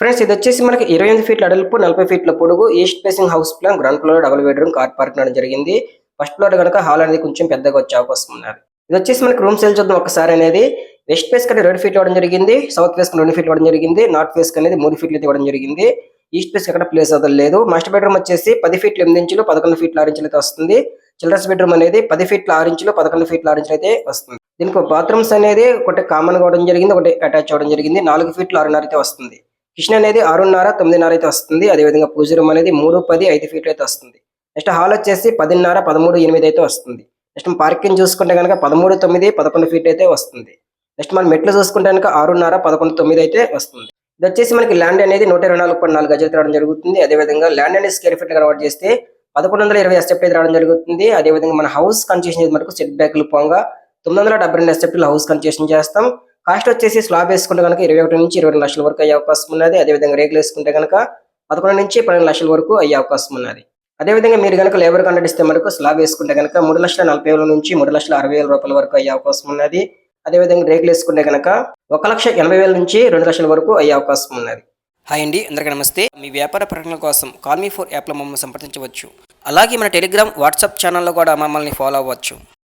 Friends ఇది వచ్చేసి మనకి ఇరవై ఎనిమిది ఫీట్ల అడల్పు నలభై ఫీట్ల పొడుగు east facing house plan ground floor double bedroom car park చేయడం జరిగింది. ఫస్ట్ ఫ్లోర్ కనుక హాల్ అనేది కొంచెం పెద్దగా వచ్చే అవకాశం ఉన్నారు ఇది వచ్చేసి మనకి రూమ్ సేల్ చూద్దాం ఒకసారి అనేది. వెస్ట్ ఫేస్ కంటే రెండు ఫీట్లు ఇవ్వడం జరిగింది సౌత్ ఫేస్ రెండు ఫీట్లు ఇవ్వడం జరిగింది నార్త్ ఫేస్ అనేది మూడు ఫీట్లు అయితే ఇవ్వడం జరిగింది. ఈస్ట్ ఫేస్ ఎక్కడ ప్లేస్ లేదు. మాస్టర్ బెడ్రూమ్ వచ్చేసి పది ఫీట్లు ఎనిమిది ఇంచులు పదకొండు ఫీట్ల ఆరు ఇంచులు అయితే వస్తుంది. చిల్డ్రన్స్ బెడ్రూమ్ అనేది పది ఫీట్ల ఆరు ఇంచులు పదకొండు ఫీట్ల ఆరు ఇంచులు అయితే వస్తుంది. దీనికి బాత్రూమ్స్ అనేది ఒకటి కామన్ అవ్వడం జరిగింది ఒకటి అటాచ్ అవ్వడం జరిగింది. నాలుగు ఫీట్లు ఆరున్నర అయితే వస్తుంది. కృష్ణ అనేది ఆరున్నర తొమ్మిదిన్నర అయితే వస్తుంది. అదేవిధంగా పూజ రూమ్ అనేది మూడు పది ఐదు ఫీట్లు అయితే వస్తుంది. నెక్స్ట్ హాల్ వచ్చేసి పదిన్నర పదమూడు ఎనిమిది అయితే వస్తుంది. నెక్స్ట్ పార్కింగ్ చూసుకుంటే కనుక పదమూడు తొమ్మిది పదకొండు ఫీట్ అయితే వస్తుంది. నెక్స్ట్ మనం మెట్లు చూసుకుంటే కనుక ఆరున్నర పదకొండు తొమ్మిది అయితే వస్తుంది. ఇది వచ్చేసి మనకి ల్యాండ్ అనేది నూట ఇరవై నాలుగు పాయింట్ నాలుగు గజలు రావడం జరుగుతుంది. అదేవిధంగా ల్యాండ్ అనేది స్క్వేర్ ఫీట్ కన్వర్ట్ చేస్తే పదకొండు వందల ఇరవై ఎస్టెప్ అయితే రావడం జరుగుతుంది. అదేవిధంగా మన హౌస్ కన్సెషన్ చేసి మనకు సెట్ బ్యాక్లు పోగా తొమ్మిది వందల డెబ్బై రెండు ఎస్టెప్ట్లు హౌస్ కన్సెషన్ చేస్తాం. కాస్ట్ వచ్చేసి స్లాబ్ వేసుకుంటే కనుక ఇరవై ఒకటి నుంచి ఇరవై లక్షల వరకు అయ్యే అవకాశం ఉన్నది. అదేవిధంగా రేకులు వేసుకుంటే కనుక పదకొండు నుంచి పన్నెండు లక్షల వరకు అయ్యే అవకాశం ఉన్నది. అదేవిధంగా మీరు కనుక లేబర్ కాంట్రాక్ట్ ఇస్తే మనకు స్లాబ్ వేసుకుంటే కనుక మూడు లక్షల నలభై వేల నుంచి మూడు లక్షల అరవై వేల రూపాయల వరకు అయ్యే అవకాశం ఉన్నది. అదేవిధంగా రేకులు వేసుకుంటే కనుక ఒక లక్ష ఎనభై వేల నుంచి రెండు లక్షల వరకు అయ్యే అవకాశం ఉన్నది. హాయ్ అండి అందరికీ నమస్తే. మీ వ్యాపార ప్రకటనల కోసం కాల్మీ ఫోర్ యాప్లో మమ్మల్ని సంప్రదించవచ్చు. అలాగే మన టెలిగ్రామ్ వాట్సాప్ ఛానల్లో కూడా మమ్మల్ని ఫాలో అవ్వచ్చు.